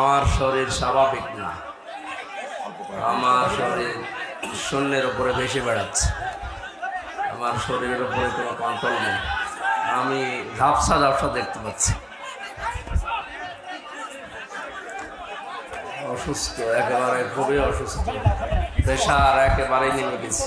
আমার শরীর স্বাভাবিক না। আমার শরীর শূন্যের উপরে বেশি বেড়াচ্ছে। আমার শরীরের উপরে কোনো কন্ট্রোল নেই। আমি ঝাপসা ঝাপসা দেখতে পাচ্ছি। অসুস্থ, একেবারে খুবই অসুস্থ। প্রেশার একেবারেই নেমে গেছে!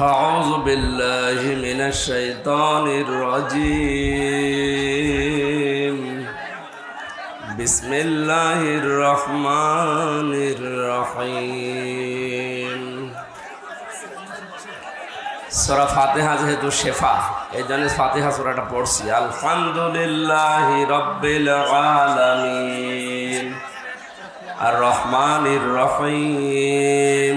فأعوذ بالله من الشيطان الرجيم بسم الله الرحمن الرحيم সূরা ফাতিহা যেহেতু শেফা এই জন্য ফাতিহা সূরাটা পড়ছি আলহামদুলিল্লাহ রব্বিল আলামিন আর রহমানির রহিম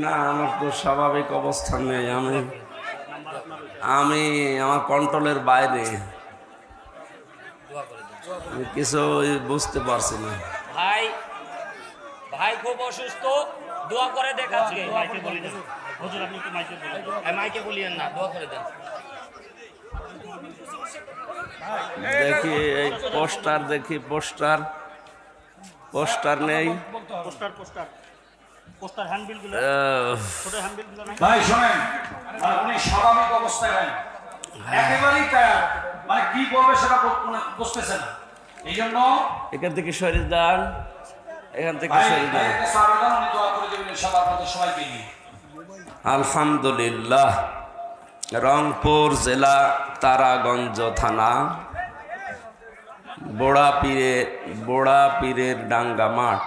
না আমার তো স্বাভাবিক অবস্থান নেই আমি আমি আমার কন্ট্রোলের বাইরে। আমি কিছু বুঝতে পারছি না। ভাই ভাই খুব অসুস্থ দোয়া করে দেখাচ্ছি মাইকে বলি দেন। হুজুর আপনি একটু মাইকে বলি এই মাইকে বলিয়েন না দোয়া করে দেন। দেখি এই পোস্টার দেখি পোস্টার। পোস্টার নেই। Poster poster. পোস্টার হ্যান্ডবিলগুলো ছোট হ্যান্ডবিলগুলো নাই? ভাই শোনেন আর উনি স্বাভাবিক অবস্থায় নেন একেবারেই টায়ার মানে কি বলবে সেটা মানে বুঝতেছে না। এই জন্য এখান থেকে শরীর দান এখান থেকে উনি দোয়া করে দেবেন ইনশাআল্লাহ আপনাদের সবাইকে নিয়ে আলহামদুলিল্লাহ। রংপুর জেলা তারাগঞ্জ থানা। বোড়া পীরে বোড়া পীরের ডাঙ্গা মাঠ।